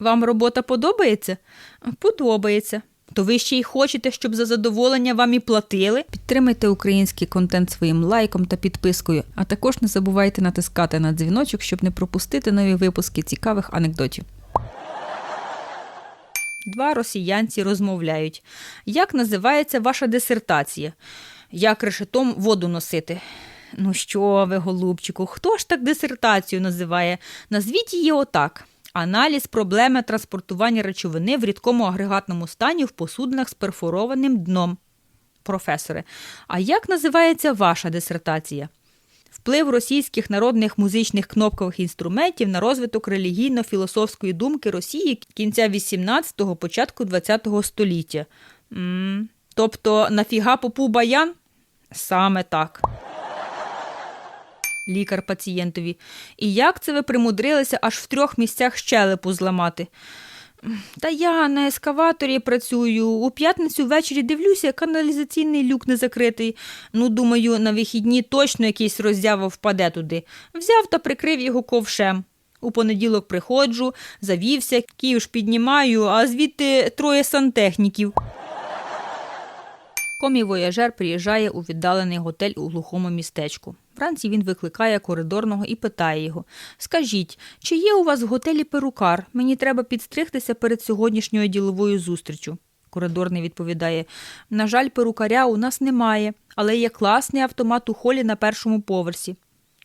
Вам робота подобається? Подобається. То ви ще й хочете, щоб за задоволення вам і платили? Підтримайте український контент своїм лайком та підпискою, а також не забувайте натискати на дзвіночок, щоб не пропустити нові випуски цікавих анекдотів. Два росіянці розмовляють. Як називається ваша дисертація? Як решетом воду носити? Ну що ви, голубчику, хто ж так дисертацію називає? Назвіть її отак. Аналіз проблеми транспортування речовини в рідкому агрегатному стані в посудинах з перфорованим дном. Професоре, а як називається ваша дисертація? Вплив російських народних музичних кнопкових інструментів на розвиток релігійно-філософської думки Росії кінця 18-го, початку 20-го століття. м тобто, нафіга попу баян? Саме так. Лікар пацієнтові. І як це ви примудрилися аж в трьох місцях щелепу зламати? Та я на ескаваторі працюю. У п'ятницю ввечері дивлюся, каналізаційний люк не закритий. Ну, думаю, на вихідні точно якийсь роззява впаде туди. Взяв та прикрив його ковшем. У понеділок приходжу, завівся, ківш піднімаю, а звідти троє сантехніків. Комі вояжер приїжджає у віддалений готель у глухому містечку. Вранці він викликає коридорного і питає його: Скажіть, чи є у вас в готелі перукар? Мені треба підстригтися перед сьогоднішньою діловою зустрічю. Коридорний відповідає: На жаль, перукаря у нас немає, але є класний автомат у холі на першому поверсі.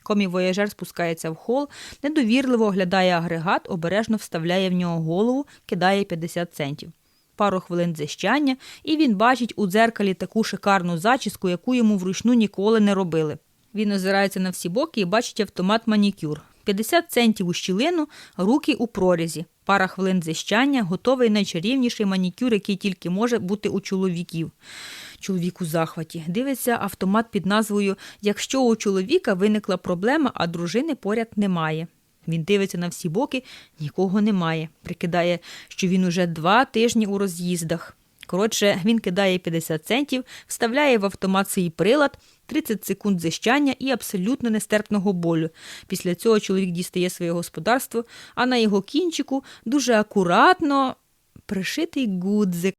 Комі вояжер спускається в хол, недовірливо оглядає агрегат, обережно вставляє в нього голову, кидає 50 центів. Пару хвилин дзищання, і він бачить у дзеркалі таку шикарну зачіску, яку йому вручну ніколи не робили. Він озирається на всі боки і бачить автомат манікюр. 50 центів у щілину, руки у прорізі. Пара хвилин дзищання, готовий найчарівніший манікюр, який тільки може бути у чоловіків. Чоловік у захваті. Дивиться автомат під назвою Якщо у чоловіка виникла проблема, а дружини поряд немає. Він дивиться на всі боки, нікого немає. Прикидає, що він уже два тижні у роз'їздах. Коротше, він кидає 50 центів, вставляє в автомат свій прилад, 30 секунд зищання і абсолютно нестерпного болю. Після цього чоловік дістає своє господарство, а на його кінчику дуже акуратно пришитий гудзик.